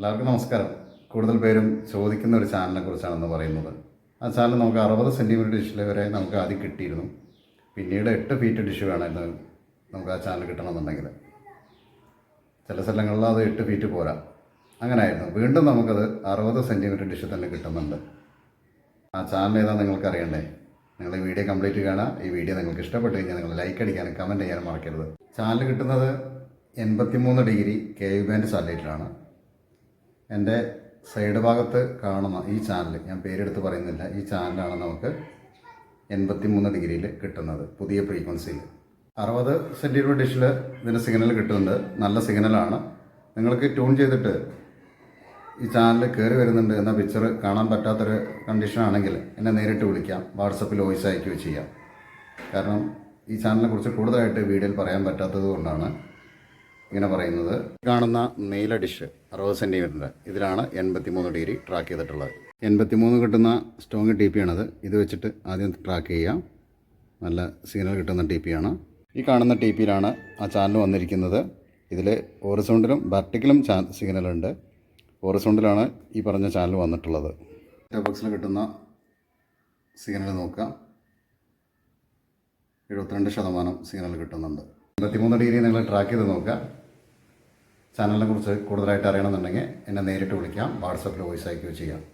എല്ലാവർക്കും നമസ്കാരം. കൂടുതൽ പേരും ചോദിക്കുന്ന ഒരു ചാനലിനെ കുറിച്ചാണെന്ന് പറയുന്നത്. ആ ചാനൽ നമുക്ക് അറുപത് സെന്റിമീറ്റർ ഡിഷിൽ വരെ നമുക്ക് ആദ്യം കിട്ടിയിരുന്നു. പിന്നീട് എട്ട് ഫീറ്റ് ഡിഷ് വേണമായിരുന്നു നമുക്ക് ആ ചാനൽ കിട്ടണമെന്നുണ്ടെങ്കിൽ. ചില സ്ഥലങ്ങളിൽ അത് എട്ട് ഫീറ്റ് പോരാ. അങ്ങനെയായിരുന്നു. വീണ്ടും നമുക്കത് അറുപത് സെന്റിമീറ്റർ ഡിഷ് തന്നെ കിട്ടുന്നുണ്ട്. ആ ചാനൽ ഏതാണെന്ന് നിങ്ങൾക്ക് അറിയണ്ടേ? നിങ്ങൾ ഈ വീഡിയോ കംപ്ലീറ്റ് കാണാം ഈ വീഡിയോ നിങ്ങൾക്ക് ഇഷ്ടപ്പെട്ട് കഴിഞ്ഞാൽ നിങ്ങൾ ലൈക്ക് അടിക്കാനും കമന്റ് ചെയ്യാനും മറക്കരുത്. ചാനൽ കിട്ടുന്നത് എൺപത്തിമൂന്ന് ഡിഗ്രി കെ യു ബാൻഡ് സാറ്റലൈറ്റിലാണ്. എന്റെ സൈഡ് ഭാഗത്ത് കാണുന്ന ഈ ചാനൽ ഞാൻ പേരെടുത്ത് പറയുന്നില്ല ഈ ചാനലാണ് നമുക്ക് എൺപത്തി മൂന്ന് ഡിഗ്രിയിൽ കിട്ടുന്നത് പുതിയ ഫ്രീക്വൻസിയിൽ. അറുപത് സെന്റിമീറ്റർ ഡിഷിൽ ഇതിന്റെ സിഗ്നൽ കിട്ടുന്നുണ്ട് നല്ല സിഗ്നലാണ്. നിങ്ങൾക്ക് ട്യൂൺ ചെയ്തിട്ട് ഈ ചാനൽ കയറി വരുന്നുണ്ട് എന്ന പിക്ചർ കാണാൻ പറ്റാത്തൊരു കണ്ടീഷനാണെങ്കിൽ എന്നെ നേരിട്ട് വിളിക്കാം വാട്സപ്പിൽ വോയിസ് അയക്കുകയോ ചെയ്യാം. കാരണം ഈ ചാനലിനെ കുറിച്ച് കൂടുതലായിട്ട് വീഡിയോയിൽ പറയാൻ പറ്റാത്തത് കൊണ്ടാണ് ഇങ്ങനെ പറയുന്നത്. കാണുന്ന നീല ഡിഷ് അറുപത് സെന്റിമീറ്ററിന്റെ ഇതിലാണ് എൺപത്തിമൂന്ന് ഡിഗ്രി ട്രാക്ക് ചെയ്തിട്ടുള്ളത്. എൺപത്തിമൂന്ന് കിട്ടുന്ന സ്ട്രോങ് ടി പി ആണത്. ഇത് വെച്ചിട്ട് ആദ്യം ട്രാക്ക് ചെയ്യാം നല്ല സിഗ്നൽ കിട്ടുന്ന ടി ആണ്. ഈ കാണുന്ന ടി പിയിലാണ് ആ ചാനൽ വന്നിരിക്കുന്നത്. ഇതിൽ ഓറിസോണ്ടിലും വെർട്ടിക്കലും ചാ സിഗ്നലുണ്ട് ഓറിസോണ്ടിലാണ് ഈ പറഞ്ഞ ചാനൽ വന്നിട്ടുള്ളത്. ബോക്സിൽ കിട്ടുന്ന സിഗ്നൽ നോക്കാം എഴുപത്തിരണ്ട് ശതമാനം സിഗ്നൽ കിട്ടുന്നുണ്ട്. എൺപത്തിമൂന്ന് ഡിഗ്രി നിങ്ങൾ ട്രാക്ക് ചെയ്ത് നോക്കുക. ചാനലിനെ കുറിച്ച് കൂടുതലായിട്ട് അറിയണമെന്നുണ്ടെങ്കിൽ എന്നെ നേരിട്ട് വിളിക്കാം. വാട്സപ്പിൽ വോയിസ് അയക്കുകയോ ചെയ്യാം.